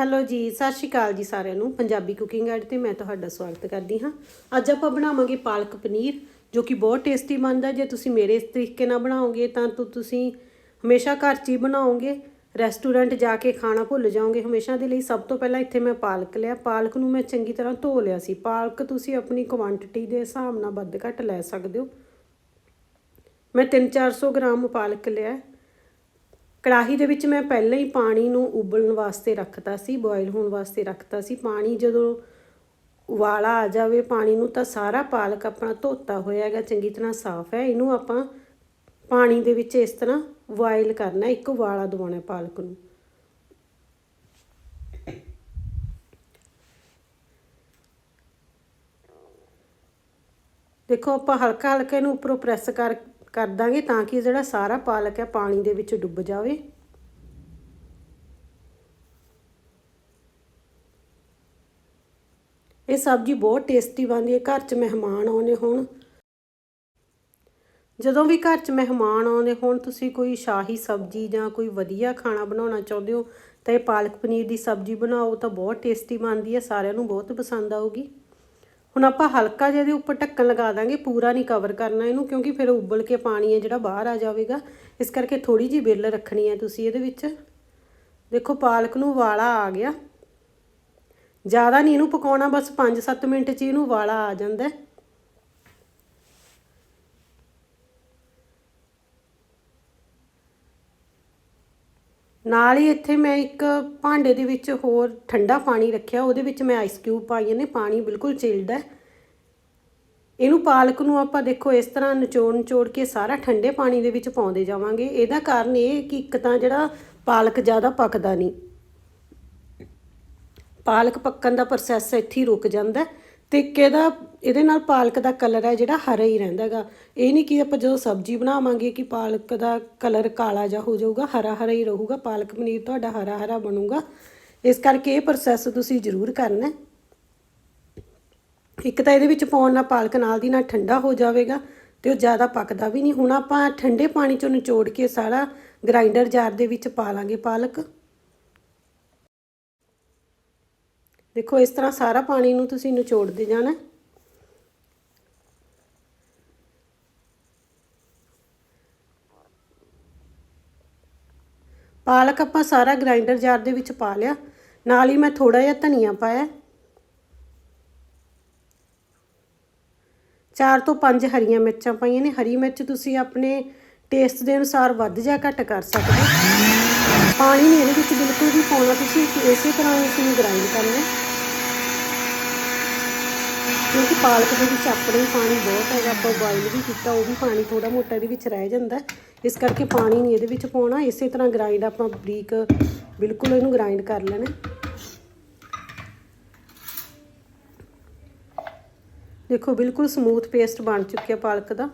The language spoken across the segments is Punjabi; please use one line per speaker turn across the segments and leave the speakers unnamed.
ਹੈਲੋ ਜੀ, ਸਤਿ ਸ਼੍ਰੀ ਅਕਾਲ ਜੀ ਸਾਰਿਆਂ ਨੂੰ, ਪੰਜਾਬੀ ਕੁਕਿੰਗ ਐਡ ਤੇ ਮੈਂ ਤੁਹਾਡਾ ਸਵਾਗਤ ਕਰਦੀ ਹਾਂ। ਅੱਜ ਆਪਾਂ ਬਣਾਵਾਂਗੇ ਪਾਲਕ ਪਨੀਰ, ਜੋ ਕਿ ਬਹੁਤ ਟੇਸਟੀ ਬਣਦਾ। ਜੇ ਤੁਸੀਂ ਮੇਰੇ ਇਸ ਤਰੀਕੇ ਨਾਲ ਬਣਾਓਗੇ, ਤਾਂ ਤੁ- ਤੁਸੀਂ ਹਮੇਸ਼ਾ ਘਰ 'ਚ ਹੀ ਬਣਾਓਗੇ। ਰੈਸਟੋਰੈਂਟ ਜਾ ਕੇ ਖਾਣਾ ਭੁੱਲ ਜਾਓਗੇ ਹਮੇਸ਼ਾ ਦੇ ਲਈ। ਸਭ ਤੋਂ ਪਹਿਲਾਂ ਇੱਥੇ ਮੈਂ ਪਾਲਕ ਲਿਆ। ਪਾਲਕ ਨੂੰ ਮੈਂ ਚੰਗੀ ਤਰ੍ਹਾਂ ਧੋ ਲਿਆ ਸੀ। ਪਾਲਕ ਤੁਸੀਂ ਆਪਣੀ ਕੁਆਂਟੀਟੀ ਦੇ ਹਿਸਾਬ ਨਾਲ ਵੱਧ ਘੱਟ ਲੈ ਸਕਦੇ ਹੋ। ਮੈਂ 3-400 ਗ੍ਰਾਮ ਪਾਲਕ ਲਿਆ ਕੜਾਹੀ ਦੇ ਵਿੱਚ ਮੈਂ ਪਹਿਲਾਂ ਹੀ ਪਾਣੀ ਨੂੰ ਉਬਲਣ ਵਾਸਤੇ ਰੱਖਤਾ ਸੀ ਬੋਇਲ ਹੋਣ ਵਾਸਤੇ ਰੱਖਤਾ ਸੀ। ਪਾਣੀ ਜਦੋਂ ਉਬਾਲਾ ਆ ਜਾਵੇ, ਪਾਣੀ ਨੂੰ ਤਾਂ ਸਾਰਾ ਪਾਲਕ ਆਪਣਾ ਧੋਤਾ ਹੋਇਆ ਹੈਗਾ, ਚੰਗੀ ਤਰ੍ਹਾਂ ਸਾਫ਼ ਹੈ। ਇਹਨੂੰ ਆਪਾਂ ਪਾਣੀ ਦੇ ਵਿੱਚ ਇਸ ਤਰ੍ਹਾਂ ਬੋਇਲ ਕਰਨਾ, ਇੱਕ ਉਬਾਲਾ ਦਵਾਉਣਾ ਪਾਲਕ ਨੂੰ। ਦੇਖੋ, ਆਪਾਂ ਹਲਕਾ ਹਲਕਾ ਇਹਨੂੰ ਉੱਪਰੋਂ ਪ੍ਰੈਸ ਕਰ ਕਰ ਦਾਂਗੇ ਤਾਂ ਕਿ ਜਿਹੜਾ ਸਾਰਾ ਪਾਲਕ ਹੈ ਪਾਣੀ ਦੇ ਵਿੱਚ ਡੁੱਬ ਜਾਵੇ। ਇਹ ਸਬਜ਼ੀ ਬਹੁਤ ਟੇਸਟੀ ਬਣਦੀ ਹੈ, ਘਰ 'ਚ ਮਹਿਮਾਨ ਆਉਣੇ ਹੋਣ। ਜਦੋਂ ਵੀ ਘਰ 'ਚ ਮਹਿਮਾਨ ਆਉਂਦੇ ਹੋਣ, ਤੁਸੀਂ ਕੋਈ ਸ਼ਾਹੀ ਸਬਜ਼ੀ ਜਾਂ ਕੋਈ ਵਧੀਆ ਖਾਣਾ ਬਣਾਉਣਾ ਚਾਹੁੰਦੇ ਹੋ ਤਾਂ ਇਹ ਪਾਲਕ ਪਨੀਰ ਦੀ ਸਬਜ਼ੀ ਬਣਾਓ ਤਾਂ ਬਹੁਤ ਟੇਸਟੀ ਬਣਦੀ ਹੈ, ਸਾਰਿਆਂ ਨੂੰ ਬਹੁਤ ਪਸੰਦ ਆਊਗੀ। ਹੁਣ ਆਪਾਂ ਹਲਕਾ ਜਿਹਾ ਇਹਦੇ ਉੱਪਰ ਢੱਕਣ ਲਗਾ ਦਾਂਗੇ, ਪੂਰਾ ਨਹੀਂ ਕਵਰ ਕਰਨਾ ਇਹਨੂੰ, ਕਿਉਂਕਿ ਫਿਰ ਉਬਲ ਕੇ ਪਾਣੀ ਹੈ ਜਿਹੜਾ ਬਾਹਰ ਆ ਜਾਵੇਗਾ। ਇਸ ਕਰਕੇ ਥੋੜੀ ਜਿਹੀ ਬਿੱਲ ਰੱਖਣੀ ਹੈ ਤੁਸੀਂ ਇਹਦੇ ਵਿੱਚ। ਦੇਖੋ ਪਾਲਕ ਨੂੰ ਵਾਲਾ ਆ ਗਿਆ। ਜ਼ਿਆਦਾ ਨਹੀਂ ਇਹਨੂੰ ਪਕਾਉਣਾ, ਬਸ 5-7 ਮਿੰਟ 'ਚ ਇਹਨੂੰ ਵਾਲਾ ਆ ਜਾਂਦਾ ਹੈ। ਨਾਲ ਹੀ ਇੱਥੇ ਮੈਂ ਇੱਕ ਭਾਂਡੇ ਦੇ ਵਿੱਚ ਹੋਰ ਠੰਡਾ ਪਾਣੀ ਰੱਖਿਆ। ਉਹਦੇ ਵਿੱਚ ਮੈਂ ਆਈਸ ਕਿਊਬ ਪਾਈਏ ਨੇ ਪਾਣੀ ਬਿਲਕੁਲ ਚਿਲਡ ਹੈ ਇਹਨੂੰ ਪਾਲਕ ਨੂੰ ਆਪਾਂ ਦੇਖੋ ਇਸ ਤਰ੍ਹਾਂ ਨਿਚੋੜ ਨਿਚੋੜ ਕੇ ਸਾਰਾ ਠੰਡੇ ਪਾਣੀ ਦੇ ਵਿੱਚ ਪਾਉਂਦੇ ਜਾਵਾਂਗੇ। ਇਹਦਾ ਕਾਰਨ ਇਹ ਕਿ ਇੱਕ ਤਾਂ ਜਿਹੜਾ ਪਾਲਕ ਜ਼ਿਆਦਾ ਪੱਕਦਾ ਨਹੀਂ। ਪਾਲਕ ਪੱਕਣ ਦਾ ਪ੍ਰੋਸੈਸ ਇੱਥੇ ਹੀ ਰੁਕ ਜਾਂਦਾ। ਹੈ ਤੇ ਇੱਕ ਇਹਦਾ ਇਹਦੇ ਨਾਲ ਪਾਲਕ ਦਾ ਕਲਰ ਹੈ ਜਿਹੜਾ ਹਰਾ ਹੀ ਰਹਿੰਦਾ ਹੈਗਾ। ਇਹ ਨਹੀਂ ਕਿ ਆਪਾਂ ਜਦੋਂ ਸਬਜ਼ੀ ਬਣਾਵਾਂਗੇ ਕਿ ਪਾਲਕ ਦਾ ਕਲਰ ਕਾਲਾ ਜਿਹਾ ਹੋ ਜਾਊਗਾ, ਹਰਾ ਹਰਾ ਹੀ ਰਹੂਗਾ, ਪਾਲਕ ਪਨੀਰ ਤੁਹਾਡਾ ਹਰਾ ਹਰਾ ਬਣੂਗਾ। ਇਸ ਕਰਕੇ ਇਹ ਪ੍ਰੋਸੈਸ ਤੁਸੀਂ ਜ਼ਰੂਰ ਕਰਨਾ ਇੱਕ ਤਾਂ ਇਹਦੇ ਵਿੱਚ ਪਾਉਣ ਨਾਲ ਪਾਲਕ ਨਾਲ ਦੀ ਨਾਲ ਠੰਡਾ ਹੋ ਜਾਵੇਗਾ ਤੇ ਉਹ ਜ਼ਿਆਦਾ ਪੱਕਦਾ ਵੀ ਨਹੀਂ। ਹੁਣ ਆਪਾਂ ਠੰਡੇ ਪਾਣੀ ਚੋਂ ਨਿਚੋੜ ਕੇ ਸਾਰਾ ਗ੍ਰਾਈਂਡਰ ਜਾਰ ਦੇ ਵਿੱਚ ਪਾ ਲਾਂਗੇ ਪਾਲਕ। ਦੇਖੋ, ਇਸ ਤਰ੍ਹਾਂ ਸਾਰਾ ਪਾਣੀ ਨੂੰ ਤੁਸੀਂ ਨਿਚੋੜਦੇ ਜਾਣਾ। ਪਾਲਕ ਆਪਾਂ ਸਾਰਾ ਗ੍ਰਾਈਂਡਰ ਜਾਰ ਦੇ ਵਿੱਚ ਪਾ ਲਿਆ। ਨਾਲ ਹੀ ਮੈਂ ਥੋੜਾ ਜਿਹਾ ਧਨੀਆ ਪਾਇਆ। ਚਾਰ ਤੋਂ ਪੰਜ ਹਰੀਆਂ ਮਿਰਚਾਂ ਪਾਈਆਂ ਨੇ। ਹਰੀ ਮਿਰਚ ਤੁਸੀਂ ਆਪਣੇ ਟੇਸਟ ਦੇ ਅਨੁਸਾਰ ਵੱਧ ਜਾਂ ਘੱਟ ਕਰ ਸਕਦੇ ਹੋ। ਪਾਣੀ ਨਹੀਂ ਇਹਦੇ ਵਿੱਚ ਬਿਲਕੁਲ ਵੀ ਪਾਉਣਾ, ਤੁਸੀਂ ਇਸੇ ਤਰ੍ਹਾਂ ਇਸ ਨੂੰ ਗ੍ਰਾਈਂਡ ਕਰਨਾ। ਕਿਉਂਕਿ ਪਾਲਕ ਦੇ ਵਿੱਚ ਆਪਣੇ ਪਾਣੀ ਬਹੁਤ ਹੈਗਾ, ਆਪਾਂ ਬੋਇਲ ਵੀ ਕੀਤਾ, ਉਹ ਵੀ ਪਾਣੀ ਥੋੜਾ ਮੋਟਾ ਇਹਦੇ ਵਿੱਚ ਰਹਿ ਜਾਂਦਾ ਇਸ ਕਰਕੇ ਪਾਣੀ ਨਹੀਂ ਇਹਦੇ ਵਿੱਚ ਪਾਉਣਾ, ਇਸੇ ਤਰ੍ਹਾਂ ਗ੍ਰਾਈਂਡ ਆਪਾਂ ਬਰੀਕ, ਬਿਲਕੁਲ ਇਹਨੂੰ ਗ੍ਰਾਈਂਡ ਕਰ ਲੈਣਾ ਦੇਖੋ, ਬਿਲਕੁਲ ਸਮੂਥ ਪੇਸਟ ਬਣ ਚੁੱਕਿਆ ਪਾਲਕ ਦਾ।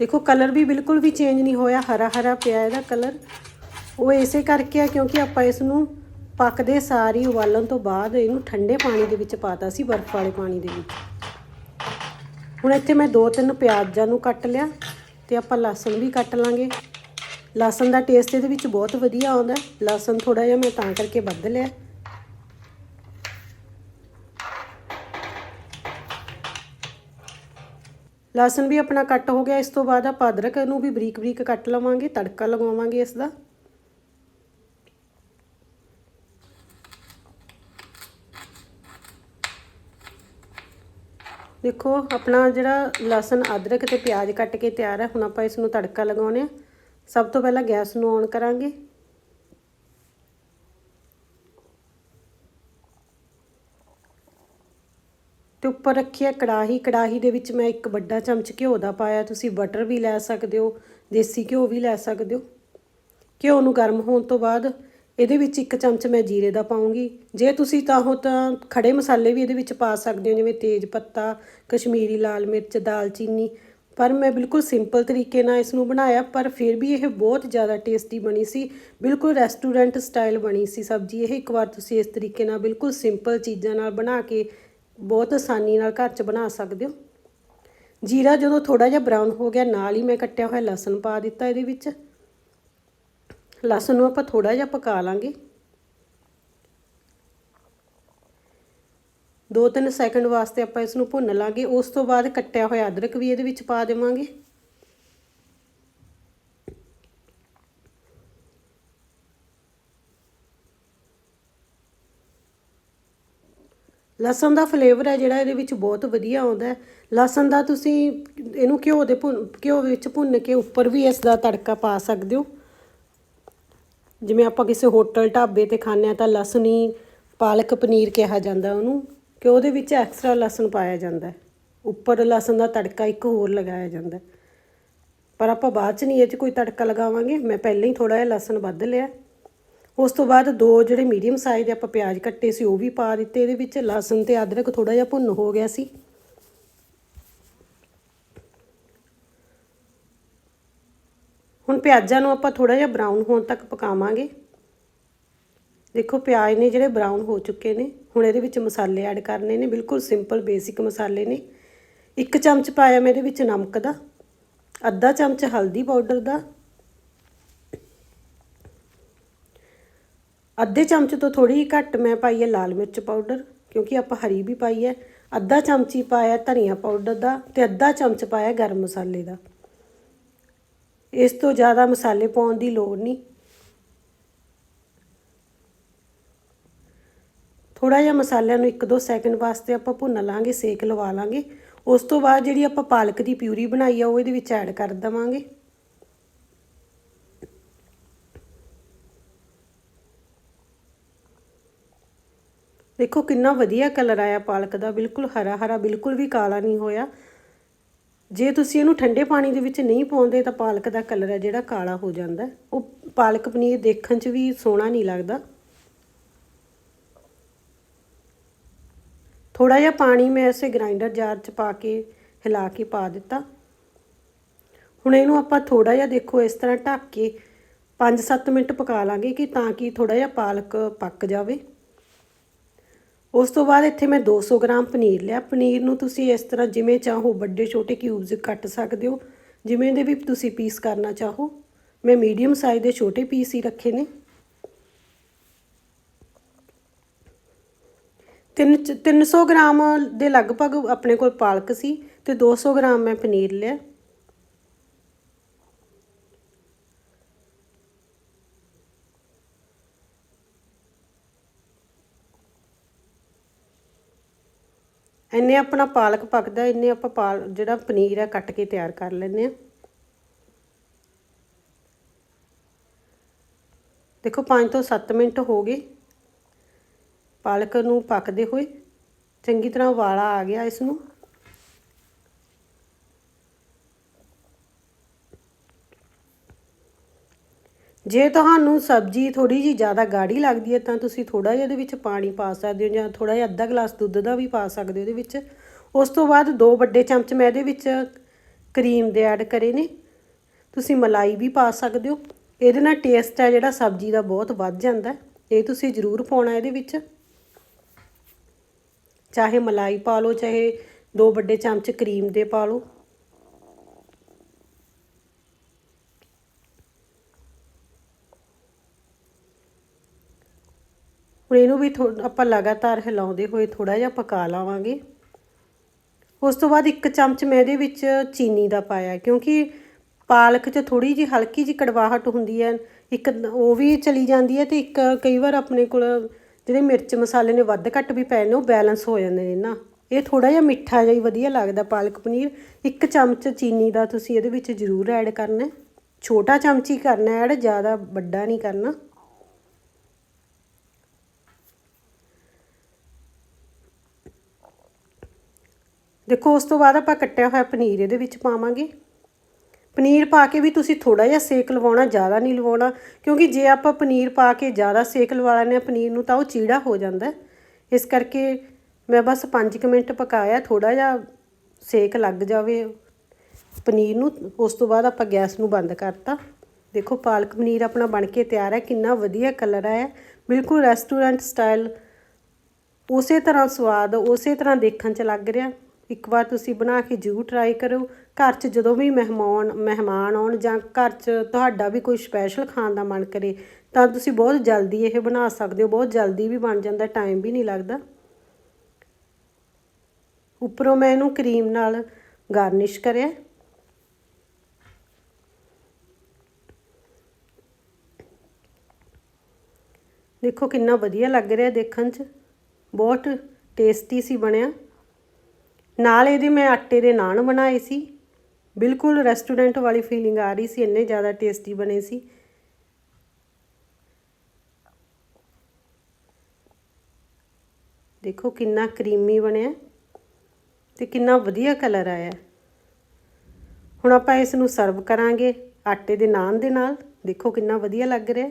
ਦੇਖੋ ਕਲਰ ਵੀ ਬਿਲਕੁਲ ਵੀ ਚੇਂਜ ਨਹੀਂ ਹੋਇਆ ਹਰਾ ਹਰਾ ਪਿਆ ਇਹਦਾ ਕਲਰ ਉਹ ਇਸੇ ਕਰਕੇ ਆ ਕਿਉਂਕਿ ਆਪਾਂ ਇਸ ਨੂੰ ਪੱਕਦੇ ਸਾਰੀ ਉਬਾਲਣ ਤੋਂ ਬਾਅਦ ਇਹਨੂੰ ਠੰਡੇ ਪਾਣੀ ਦੇ ਵਿੱਚ ਪਾਤਾ ਸੀ, ਬਰਫ਼ ਵਾਲੇ ਪਾਣੀ ਦੇ ਵਿੱਚ। ਹੁਣ ਇੱਥੇ ਮੈਂ ਦੋ ਤਿੰਨ ਪਿਆਜ਼ਾਂ ਨੂੰ ਕੱਟ ਲਿਆ ਤੇ ਆਪਾਂ ਲਸਣ ਵੀ ਕੱਟ ਲਾਂਗੇ। ਲਸਣ ਦਾ ਟੇਸਟ ਇਹਦੇ ਵਿੱਚ ਬਹੁਤ ਵਧੀਆ ਆਉਂਦਾ। ਲਸਣ ਥੋੜਾ ਜਿਹਾ ਮੈਂ ਤਾਂ ਕਰਕੇ ਵੱਧ ਲਿਆ। ਲਸਣ ਵੀ ਆਪਣਾ ਕੱਟ ਹੋ ਗਿਆ। ਇਸ ਤੋਂ ਬਾਅਦ ਆਪਾਂ ਅਦਰਕ ਨੂੰ ਵੀ ਬਰੀਕ ਬਰੀਕ ਕੱਟ ਲਵਾਂਗੇ, ਤੜਕਾ ਲਗਾਵਾਂਗੇ ਇਸ ਦਾ ਦੇਖੋ, ਆਪਣਾ ਜਿਹੜਾ ਲਸਣ, ਅਦਰਕ ਤੇ ਪਿਆਜ਼ ਕੱਟ ਕੇ ਤਿਆਰ ਹੈ, ਹੁਣ ਆਪਾਂ ਇਸ ਨੂੰ ਤੜਕਾ ਲਗਾਉਣੇ ਆ ਸਭ ਤੋਂ ਪਹਿਲਾਂ ਗੈਸ ਨੂੰ ਔਨ ਕਰਾਂਗੇ। ਤੇ ਉੱਪਰ ਰੱਖੀ ਹੈ ਕੜਾਹੀ। ਕੜਾਹੀ ਦੇ ਵਿੱਚ ਮੈਂ ਇੱਕ ਵੱਡਾ ਚਮਚ ਘਿਓ ਦਾ ਪਾਇਆ। ਤੁਸੀਂ ਬਟਰ ਵੀ ਲੈ ਸਕਦੇ ਹੋ, ਦੇਸੀ ਘਿਓ ਵੀ ਲੈ ਸਕਦੇ ਹੋ। ਘਿਓ ਨੂੰ ਗਰਮ ਹੋਣ ਤੋਂ ਬਾਅਦ ਇਹਦੇ ਵਿੱਚ ਇੱਕ ਚਮਚ ਮੈਂ ਜੀਰੇ ਦਾ ਪਾਉਂਗੀ। ਜੇ ਤੁਸੀਂ ਚਾਹੋ ਤਾਂ ਖੜੇ ਮਸਾਲੇ ਵੀ ਇਹਦੇ ਵਿੱਚ ਪਾ ਸਕਦੇ ਹੋ, ਜਿਵੇਂ ਤੇਜ ਪੱਤਾ, ਕਸ਼ਮੀਰੀ ਲਾਲ ਮਿਰਚ, ਦਾਲਚੀਨੀ। ਪਰ ਮੈਂ ਬਿਲਕੁਲ ਸਿੰਪਲ ਤਰੀਕੇ ਨਾਲ ਇਸ ਨੂੰ ਬਣਾਇਆ, ਪਰ ਫਿਰ ਵੀ ਇਹ ਬਹੁਤ ਜ਼ਿਆਦਾ ਟੇਸਟੀ ਬਣੀ ਸੀ। ਬਿਲਕੁਲ ਰੈਸਟੋਰੈਂਟ ਸਟਾਈਲ ਬਣੀ ਸੀ ਸਬਜ਼ੀ ਇਹ। ਇੱਕ ਵਾਰ ਤੁਸੀਂ ਇਸ ਤਰੀਕੇ ਨਾਲ ਬਿਲਕੁਲ ਸਿੰਪਲ ਚੀਜ਼ਾਂ ਨਾਲ ਬਣਾ ਕੇ ਬਹੁਤ ਆਸਾਨੀ ਨਾਲ ਘਰ 'ਚ ਬਣਾ ਸਕਦੇ ਹੋ। ਜੀਰਾ ਜਦੋਂ ਥੋੜਾ ਜਿਹਾ ਬਰਾਊਨ ਹੋ ਗਿਆ, ਨਾਲ ਹੀ ਮੈਂ ਕੱਟਿਆ ਹੋਇਆ ਲਸਣ ਪਾ ਦਿੱਤਾ ਇਹਦੇ ਵਿੱਚ। ਲਸਣ ਨੂੰ ਆਪਾਂ ਥੋੜਾ ਜਿਹਾ ਪਕਾ ਲਾਂਗੇ। 2-3 ਸੈਕਿੰਡ ਵਾਸਤੇ ਆਪਾਂ ਇਸ ਨੂੰ ਭੁੰਨ ਲਾਂਗੇ। ਉਸ ਤੋਂ ਬਾਅਦ ਕੱਟਿਆ ਹੋਇਆ ਅਦਰਕ ਵੀ ਇਹਦੇ ਵਿੱਚ ਪਾ ਦੇਵਾਂਗੇ। ਲਸਣ ਦਾ ਫਲੇਵਰ ਹੈ ਜਿਹੜਾ ਇਹਦੇ ਵਿੱਚ ਬਹੁਤ ਵਧੀਆ ਆਉਂਦਾ ਹੈ। ਲਸਣ ਦਾ ਤੁਸੀਂ ਇਹਨੂੰ ਘਿਓ ਦੇ ਭੁੰਨ ਘਿਓ ਵਿੱਚ ਭੁੰਨ ਕੇ ਉੱਪਰ ਵੀ ਇਸ ਦਾ ਤੜਕਾ ਪਾ ਸਕਦੇ ਹੋ। ਜਿਵੇਂ ਆਪਾਂ ਕਿਸੇ ਹੋਟਲ ਢਾਬੇ ਤੇ ਖਾਂਦੇ ਆ ਤਾਂ ਲਸਣੀ ਪਾਲਕ ਪਨੀਰ ਕਿਹਾ ਜਾਂਦਾ ਉਹਨੂੰ, ਕਿ ਉਹਦੇ ਵਿੱਚ ਐਕਸਟਰਾ ਲਸਣ ਪਾਇਆ ਜਾਂਦਾ ਉੱਪਰ ਲਸਣ ਦਾ ਤੜਕਾ ਇੱਕ ਹੋਰ ਲਗਾਇਆ ਜਾਂਦਾ ਪਰ ਆਪਾਂ ਬਾਅਦ ਚ ਨਹੀਂ, ਇਹ 'ਚ ਕੋਈ ਤੜਕਾ ਲਗਾਵਾਂਗੇ। ਮੈਂ ਪਹਿਲਾਂ ਹੀ ਥੋੜਾ ਜਿਹਾ ਲਸਣ ਵੱਧ ਲਿਆ ਉਸ ਤੋਂ ਬਾਅਦ ਦੋ ਜਿਹੜੇ ਮੀਡੀਅਮ ਸਾਈਜ਼ ਦੇ ਆਪਾਂ ਪਿਆਜ਼ ਕੱਟੇ ਸੀ, ਉਹ ਵੀ ਪਾ ਦਿੱਤੇ। ਇਹਦੇ ਵਿੱਚ ਲਸਣ ਤੇ ਅਦਰਕ ਥੋੜਾ ਜਿਹਾ ਭੁੰਨ ਹੋ ਗਿਆ ਸੀ। ਹੁਣ ਪਿਆਜ਼ਾਂ ਨੂੰ ਆਪਾਂ ਥੋੜਾ ਜਿਹਾ ਬਰਾਊਨ ਹੋਣ ਤੱਕ ਪਕਾਵਾਂਗੇ। ਦੇਖੋ ਪਿਆਜ਼ ਨੇ ਜਿਹੜੇ ਬਰਾਊਨ ਹੋ ਚੁੱਕੇ ਨੇ, ਹੁਣ ਇਹਦੇ ਵਿੱਚ ਮਸਾਲੇ ਐਡ ਕਰਨੇ ਨੇ, ਬਿਲਕੁਲ ਸਿੰਪਲ ਬੇਸਿਕ ਮਸਾਲੇ ਨੇ। ਇੱਕ ਚਮਚ ਪਾਇਆ ਮੈਂ ਇਹਦੇ ਵਿੱਚ ਨਮਕ ਦਾ, ਅੱਧਾ ਚਮਚ ਹਲਦੀ ਪਾਊਡਰ ਦਾ, ਅੱਧੇ ਚਮਚ ਤੋਂ ਥੋੜੀ ਘੱਟ ਮੈਂ ਪਾਈ ਹੈ ਲਾਲ ਮਿਰਚ ਪਾਊਡਰ ਕਿਉਂਕਿ ਆਪਾਂ ਹਰੀ ਵੀ ਪਾਈ ਹੈ। ਅੱਧਾ ਚਮਚੀ ਪਾਇਆ ਧਨੀਆ ਪਾਊਡਰ ਦਾ ਤੇ ਅੱਧਾ ਚਮਚ ਪਾਇਆ ਗਰਮ ਮਸਾਲੇ ਦਾ। ਇਸ ਤੋਂ ਜ਼ਿਆਦਾ ਮਸਾਲੇ ਪਾਉਣ ਦੀ ਲੋੜ ਨਹੀਂ। ਥੋੜਾ ਜਿਹਾ ਮਸਾਲਿਆਂ ਨੂੰ 1-2 ਸੈਕਿੰਡ ਵਾਸਤੇ ਆਪਾਂ ਭੁੰਨ ਲਾਂਗੇ, ਸੇਕ ਲਵਾ ਲਾਂਗੇ। ਉਸ ਤੋਂ ਬਾਅਦ ਜਿਹੜੀ ਆਪਾਂ ਪਾਲਕ ਦੀ ਪਿਊਰੀ ਬਣਾਈ ਆ, ਉਹ ਇਹਦੇ ਵਿੱਚ ਐਡ ਕਰ ਦਵਾਂਗੇ। ਦੇਖੋ ਕਿੰਨਾ ਵਧੀਆ ਕਲਰ ਆਇਆ ਪਾਲਕ ਦਾ, ਬਿਲਕੁਲ ਹਰਾ ਹਰਾ ਬਿਲਕੁਲ ਵੀ ਕਾਲਾ ਨਹੀਂ ਹੋਇਆ। ਜੇ ਤੁਸੀਂ ਇਹਨੂੰ ਠੰਡੇ ਪਾਣੀ ਦੇ ਵਿੱਚ ਨਹੀਂ ਪਾਉਂਦੇ ਤਾਂ ਪਾਲਕ ਦਾ ਕਲਰ ਹੈ ਜਿਹੜਾ ਕਾਲਾ ਹੋ ਜਾਂਦਾ ਉਹ ਪਾਲਕ ਪਨੀਰ ਦੇਖਣ 'ਚ ਵੀ ਸੋਹਣਾ ਨਹੀਂ ਲੱਗਦਾ। ਥੋੜਾ ਜਿਹਾ ਪਾਣੀ ਮੈਂ ਇਸੇ ਗ੍ਰਾਈਂਡਰ ਜਾਰ 'ਚ ਪਾ ਕੇ, ਹਿਲਾ ਕੇ ਪਾ ਦਿੱਤਾ। ਹੁਣ ਇਹਨੂੰ ਆਪਾਂ ਥੋੜਾ ਜਿਹਾ ਦੇਖੋ ਇਸ ਤਰ੍ਹਾਂ ਢੱਕ ਕੇ 5-7 ਮਿੰਟ ਪਕਾ ਲਾਂਗੇ ਕਿ ਤਾਂ ਕਿ ਥੋੜਾ ਜਿਹਾ ਪਾਲਕ ਪੱਕ ਜਾਵੇ। ਉਸ ਤੋਂ ਬਾਅਦ ਇੱਥੇ ਮੈਂ 200 ਗ੍ਰਾਮ ਪਨੀਰ ਲਿਆ। ਪਨੀਰ ਨੂੰ ਤੁਸੀਂ ਇਸ ਤਰ੍ਹਾਂ ਜਿਵੇਂ ਚਾਹੋ, ਵੱਡੇ, ਛੋਟੇ ਕਿਊਬਸ ਕੱਟ ਸਕਦੇ ਹੋ। ਜਿਵੇਂ ਦੇ ਵੀ ਤੁਸੀਂ ਪੀਸ ਕਰਨਾ ਚਾਹੋ। ਮੈਂ ਮੀਡੀਅਮ ਸਾਈਜ਼ ਦੇ ਛੋਟੇ ਪੀਸ ਹੀ ਰੱਖੇ ਨੇ। ਤਿੰਨ 300 ਗ੍ਰਾਮ ਦੇ ਲਗਭਗ ਆਪਣੇ ਕੋਲ ਪਾਲਕ ਸੀ ਤੇ 200 ਗ੍ਰਾਮ ਮੈਂ ਪਨੀਰ ਲਿਆ। ਇੰਨੇ ਆਪਣਾ ਪਾਲਕ ਪੱਕਦਾ, ਇੰਨੇ ਆਪਾਂ ਪਾਲ ਜਿਹੜਾ ਪਨੀਰ ਹੈ ਕੱਟ ਕੇ ਤਿਆਰ ਕਰ ਲੈਂਦੇ ਆ ਦੇਖੋ 5 ਤੋਂ 7 ਮਿੰਟ ਹੋ ਗਏ। ਪਾਲਕ ਨੂੰ ਪੱਕਦੇ ਹੋਏ। ਚੰਗੀ ਤਰ੍ਹਾਂ ਵਾਲਾ ਆ ਗਿਆ ਇਸ ਨੂੰ। ਜੇ ਤੁਹਾਨੂੰ ਸਬਜ਼ੀ ਥੋੜੀ ਜੀ ਜ਼ਿਆਦਾ ਗਾੜੀ ਲੱਗਦੀ ਹੈ, ਤਾਂ ਤੁਸੀਂ ਥੋੜਾ ਜਿਹਾ ਇਹਦੇ ਵਿੱਚ ਪਾਣੀ ਪਾ ਸਕਦੇ ਹੋ ਜਾਂ ਥੋੜਾ ਜਿਹਾ ਅੱਧਾ ਗਲਾਸ ਦੁੱਧ ਦਾ ਵੀ ਪਾ ਸਕਦੇ ਹੋ ਇਹਦੇ ਵਿੱਚ। ਉਸ ਤੋਂ ਬਾਅਦ ਦੋ ਵੱਡੇ ਚਮਚ ਮੈਂ ਇਹਦੇ ਵਿੱਚ ਕਰੀਮ ਦੇ ਐਡ ਕਰੇ ਨੇ। ਤੁਸੀਂ ਮਲਾਈ ਵੀ ਪਾ ਸਕਦੇ ਹੋ। ਇਹਦੇ ਨਾਲ ਟੇਸਟ ਹੈ ਜਿਹੜਾ ਸਬਜ਼ੀ ਦਾ ਬਹੁਤ ਵੱਧ ਜਾਂਦਾ ਇਹ ਤੁਸੀਂ ਜ਼ਰੂਰ ਪਾਉਣਾ ਇਹਦੇ ਵਿੱਚ। ਚਾਹੇ ਮਲਾਈ ਪਾ ਲਓ, ਚਾਹੇ ਦੋ ਵੱਡੇ ਚਮਚ ਕਰੀਮ ਦੇ ਪਾ ਲਓ। ਹੁਣ ਇਹਨੂੰ ਵੀ ਆਪਾਂ ਲਗਾਤਾਰ ਹਿਲਾਉਂਦੇ ਹੋਏ ਥੋੜਾ ਜਿਹਾ ਪਕਾ ਲਾਵਾਂਗੇ। ਉਸ ਤੋਂ ਬਾਅਦ ਇੱਕ ਚਮਚ ਮੈਂ ਇਹਦੇ ਵਿੱਚ ਚੀਨੀ ਦਾ ਪਾਇਆ, ਕਿਉਂਕਿ ਪਾਲਕ 'ਚ ਥੋੜੀ ਜਿਹੀ ਹਲਕੀ ਜਿਹੀ ਕੜਵਾਹਟ ਹੁੰਦੀ ਹੈ। ਇੱਕ ਉਹ ਵੀ ਚਲੀ ਜਾਂਦੀ ਹੈ ਤੇ ਇੱਕ ਕਈ ਵਾਰ ਆਪਣੇ ਕੋਲ ਜਿਹੜੇ ਮਿਰਚ ਮਸਾਲੇ ਨੇ ਵੱਧ ਘੱਟ ਵੀ ਪੈ ਨੇ ਉਹ ਬੈਲੈਂਸ ਹੋ ਜਾਂਦੇ ਨੇ ਨਾ। ਇਹ ਥੋੜਾ ਜਿਹਾ ਮਿੱਠਾ ਜਿਹਾ ਹੀ ਵਧੀਆ ਲੱਗਦਾ ਪਾਲਕ ਪਨੀਰ। ਇੱਕ ਚਮਚ ਚੀਨੀ ਦਾ ਤੁਸੀਂ ਇਹਦੇ ਵਿੱਚ ਜ਼ਰੂਰ ਐਡ ਕਰਨਾ ਛੋਟਾ ਚਮਚ ਹੀ ਕਰਨਾ ਐਡ ਜ਼ਿਆਦਾ ਵੱਡਾ ਨਹੀਂ ਕਰਨਾ। ਦੇਖੋ, ਉਸ ਤੋਂ ਬਾਅਦ ਆਪਾਂ ਕੱਟਿਆ ਹੋਇਆ ਪਨੀਰ ਇਹਦੇ ਵਿੱਚ ਪਾਵਾਂਗੇ। ਪਨੀਰ ਪਾ ਕੇ ਵੀ ਤੁਸੀਂ ਥੋੜਾ ਜਿਹਾ ਸੇਕ ਲਵਾਉਣਾ, ਜ਼ਿਆਦਾ ਨਹੀਂ ਲਵਾਉਣਾ, ਕਿਉਂਕਿ ਜੇ ਆਪਾਂ ਪਨੀਰ ਪਾ ਕੇ ਜ਼ਿਆਦਾ ਸੇਕ ਲਵਾ ਲੈਂਦੇ ਆ ਪਨੀਰ ਨੂੰ ਤਾਂ ਉਹ ਚੀੜਾ ਹੋ ਜਾਂਦਾ ਇਸ ਕਰਕੇ ਮੈਂ ਬਸ 5 ਮਿੰਟ ਪਕਾਇਆ ਥੋੜਾ ਜਿਹਾ ਸੇਕ ਲੱਗ ਜਾਵੇ। ਪਨੀਰ ਨੂੰ, ਉਸ ਤੋਂ ਬਾਅਦ ਆਪਾਂ ਗੈਸ ਨੂੰ ਬੰਦ ਕਰਤਾ। ਦੇਖੋ, ਪਾਲਕ ਪਨੀਰ ਆਪਣਾ ਬਣ ਕੇ ਤਿਆਰ ਹੈ, ਕਿੰਨਾ ਵਧੀਆ ਕਲਰ ਆਇਆ। ਬਿਲਕੁਲ ਰੈਸਟੋਰੈਂਟ ਸਟਾਈਲ, ਉਸੇ ਤਰ੍ਹਾਂ ਸਵਾਦ, ਉਸੇ ਤਰ੍ਹਾਂ ਦੇਖਣ 'ਚ ਲੱਗ ਰਿਹਾ। ਇੱਕ ਵਾਰ ਤੁਸੀਂ ਬਣਾ ਕੇ ਜ਼ਰੂਰ ਟਰਾਈ ਕਰੋ ਘਰ 'ਚ ਜਦੋਂ ਵੀ ਮਹਿਮਾਨ ਮਹਿਮਾਨ ਆਉਣ ਜਾਂ ਘਰ 'ਚ ਤੁਹਾਡਾ ਵੀ ਕੋਈ ਸਪੈਸ਼ਲ ਖਾਣ ਦਾ ਮਨ ਕਰੇ, ਤਾਂ ਤੁਸੀਂ ਬਹੁਤ ਜਲਦੀ ਇਹ ਬਣਾ ਸਕਦੇ ਹੋ। ਬਹੁਤ ਜਲਦੀ ਵੀ ਬਣ ਜਾਂਦਾ ਟਾਈਮ ਵੀ ਨਹੀਂ ਲੱਗਦਾ। ਉੱਪਰੋਂ ਮੈਂ ਇਹਨੂੰ ਕਰੀਮ ਨਾਲ ਗਾਰਨਿਸ਼ ਕਰਿਆ। ਦੇਖੋ ਕਿੰਨਾ ਵਧੀਆ ਲੱਗ ਰਿਹਾ ਦੇਖਣ 'ਚ। ਬਹੁਤ ਟੇਸਟੀ ਸੀ ਬਣਿਆ। ਨਾਲ ਇਹਦੇ ਮੈਂ ਆਟੇ ਦੇ ਨਾਨ ਬਣਾਏ ਸੀ। ਬਿਲਕੁਲ ਰੈਸਟੋਰੈਂਟ ਵਾਲੀ ਫੀਲਿੰਗ ਆ ਰਹੀ ਸੀ, ਇੰਨੇ ਜ਼ਿਆਦਾ ਟੇਸਟੀ ਬਣੇ ਸੀ। ਦੇਖੋ ਕਿੰਨਾ ਕਰੀਮੀ ਬਣਿਆ ਤੇ ਕਿੰਨਾ ਵਧੀਆ ਕਲਰ ਆਇਆ। ਹੁਣ ਆਪਾਂ ਇਸ ਨੂੰ ਸਰਵ ਕਰਾਂਗੇ ਆਟੇ ਦੇ ਨਾਨ ਦੇ ਨਾਲ। ਦੇਖੋ ਕਿੰਨਾ ਵਧੀਆ ਲੱਗ ਰਿਹਾ।